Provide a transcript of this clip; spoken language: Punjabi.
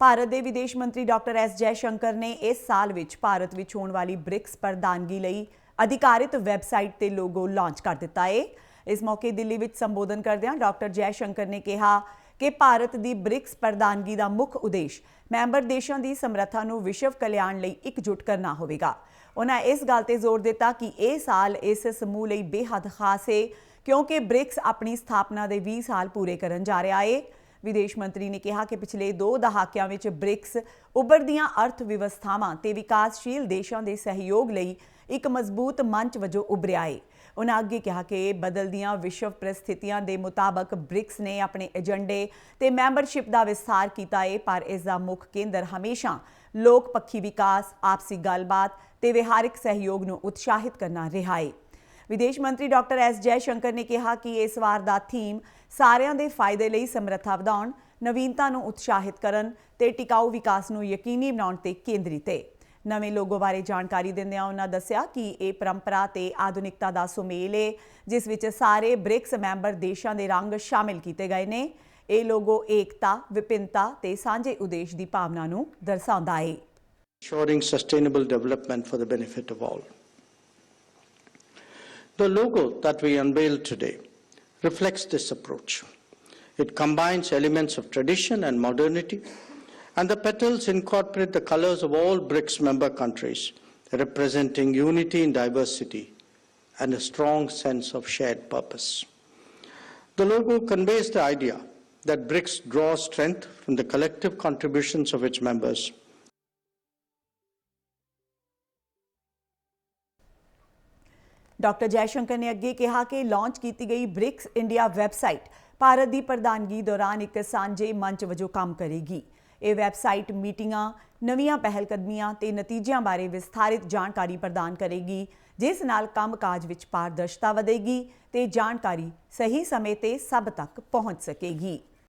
ਭਾਰਤ ਦੇ ਵਿਦੇਸ਼ ਮੰਤਰੀ ਡਾਕਟਰ ਐਸ ਜੈ ਸ਼ੰਕਰ ਨੇ ਇਸ ਸਾਲ ਵਿੱਚ ਭਾਰਤ ਵਿੱਚ ਹੋਣ ਵਾਲੀ ਬ੍ਰਿਕਸ ਪ੍ਰਧਾਨਗੀ ਲਈ ਅਧਿਕਾਰਿਤ ਵੈਬਸਾਈਟ ਤੇ ਲੋਗੋ ਲਾਂਚ ਕਰ ਦਿੱਤਾ ਹੈ ਇਸ ਮੌਕੇ ਦਿੱਲੀ ਵਿੱਚ ਸੰਬੋਧਨ ਕਰਦਿਆਂ ਡਾਕਟਰ ਜੈ ਸ਼ੰਕਰ ਨੇ ਕਿਹਾ ਕਿ ਭਾਰਤ ਦੀ ਬ੍ਰਿਕਸ ਪ੍ਰਧਾਨਗੀ ਦਾ ਮੁੱਖ ਉਦੇਸ਼ ਮੈਂਬਰ ਦੇਸ਼ਾਂ ਦੀ ਸਮਰੱਥਾ ਨੂੰ ਵਿਸ਼ਵ ਕਲਿਆਣ ਲਈ ਇਕਜੁੱਟ ਕਰਨਾ ਹੋਵੇਗਾ। ਉਹਨਾਂ ਇਸ ਗੱਲ ਤੇ ਜ਼ੋਰ ਦਿੱਤਾ ਕਿ ਇਹ ਸਾਲ ਇਸ ਸਮੂਹ ਲਈ ਬੇਹੱਦ ਖਾਸ ਹੈ ਕਿਉਂਕਿ ਬ੍ਰਿਕਸ ਆਪਣੀ ਸਥਾਪਨਾ ਦੇ 20 ਸਾਲ ਪੂਰੇ ਕਰਨ ਜਾ ਰਿਹਾ ਹੈ ਵਿਦੇਸ਼ ਮੰਤਰੀ ਨੇ ਕਿਹਾ ਕਿ ਪਿਛਲੇ 2 ਦਹਾਕਿਆਂ ਵਿੱਚ ਬ੍ਰਿਕਸ ਉੱਭਰਦੀਆਂ ਅਰਥ ਵਿਵਸਥਾਵਾਂ ਤੇ ਵਿਕਾਸਸ਼ੀਲ ਦੇਸ਼ਾਂ ਦੇ ਸਹਿਯੋਗ ਲਈ ਇੱਕ ਮਜ਼ਬੂਤ ਮੰਚ ਵਜੋਂ ਉਭਰਿਆ ਹੈ ਉਹਨਾਂ ਅੱਗੇ ਕਿਹਾ ਕਿ ਬਦਲਦੀਆਂ ਵਿਸ਼ਵ ਪ੍ਰਸਥਿਤੀਆਂ ਦੇ ਮੁਤਾਬਕ ਬ੍ਰਿਕਸ ਨੇ ਆਪਣੇ ਏਜੰਡੇ ਤੇ ਮੈਂਬਰਸ਼ਿਪ ਦਾ ਵਿਸਥਾਰ ਕੀਤਾ ਹੈ ਪਰ ਇਸ ਦਾ ਮੁੱਖ ਕੇਂਦਰ ਹਮੇਸ਼ਾ ਲੋਕ ਪੱਖੀ ਵਿਕਾਸ, ਆਪਸੀ ਗੱਲਬਾਤ ਤੇ ਵਿਹਾਰਿਕ ਸਹਿਯੋਗ ਨੂੰ ਉਤਸ਼ਾਹਿਤ ਕਰਨਾ ਰਿਹਾ ਹੈ ਵਿਦੇਸ਼ ਮੰਤਰੀ ਡਾਕਟਰ ਐਸ ਜੈ ਸ਼ੰਕਰ ਨੇ ਕਿਹਾ ਕਿ ਇਸ ਵਾਰ ਦਾ ਥੀਮ ਸਾਰਿਆਂ ਦੇ ਫਾਇਦੇ ਲਈ ਸਮਰੱਥਾ ਵਧਾਉਣ, ਨਵੀਨਤਾ ਨੂੰ ਉਤਸ਼ਾਹਿਤ ਕਰਨ ਤੇ ਟਿਕਾਊ ਵਿਕਾਸ ਨੂੰ ਯਕੀਨੀ ਬਣਾਉਣ ਤੇ ਕੇਂਦਰਿਤ ਹੈ ਨਵੇਂ ਲੋਗੋ ਬਾਰੇ ਜਾਣਕਾਰੀ ਦਿੰਦਿਆਂ ਉਹਨਾਂ ਦੱਸਿਆ ਕਿ ਇਹ ਪਰੰਪਰਾ ਤੇ ਆਧੁਨਿਕਤਾ ਦਾ ਸੁਮੇਲ ਹੈ ਜਿਸ ਵਿੱਚ ਸਾਰੇ ਬ੍ਰਿਕਸ ਮੈਂਬਰ ਦੇਸ਼ਾਂ ਦੇ ਰੰਗ ਸ਼ਾਮਿਲ ਕੀਤੇ ਗਏ ਨੇ। ਇਹ ਲੋਗੋ ਏਕਤਾ, ਵਿਭਿੰਨਤਾ ਤੇ ਸਾਂਝੇ ਉਦੇਸ਼ ਦੀ ਭਾਵਨਾ ਨੂੰ ਦਰਸਾਉਂਦਾ ਹੈ ensuring sustainable development for the benefit of all. The logo that we unveiled today reflects this approach. It combines elements of tradition and modernity, and the petals incorporate the colors of all BRICS member countries, representing unity in diversity and a strong sense of shared purpose. The logo conveys the idea that BRICS draws strength from the collective contributions of its members doctor Jaishankar ਨੇ ਅੱਗੇ ਕਿਹਾ ਕਿ ਲਾਂਚ ਕੀਤੀ ਗਈ ਬ੍ਰਿਕਸ ਇੰਡੀਆ ਵੈਬਸਾਈਟ ਭਾਰਤ ਦੀ ਪ੍ਰਧਾਨਗੀ ਦੌਰਾਨ ਇੱਕ ਸਾਂਝੇ ਮੰਚ ਵਜੋਂ ਕੰਮ ਕਰੇਗੀ। ਇਹ ਵੈਬਸਾਈਟ ਮੀਟਿੰਗਾਂ, ਨਵੀਆਂ ਪਹਿਲਕਦਮੀਆਂ ਤੇ ਨਤੀਜਿਆਂ ਬਾਰੇ ਵਿਸਥਾਰਿਤ ਜਾਣਕਾਰੀ ਪ੍ਰਦਾਨ ਕਰੇਗੀ, ਜਿਸ ਨਾਲ ਕੰਮਕਾਜ ਵਿੱਚ ਪਾਰਦਰਸ਼ਤਾ ਵਧੇਗੀ ਤੇ ਜਾਣਕਾਰੀ ਸਹੀ ਸਮੇਂ ਤੇ ਸਭ ਤੱਕ ਪਹੁੰਚ ਸਕੇਗੀ।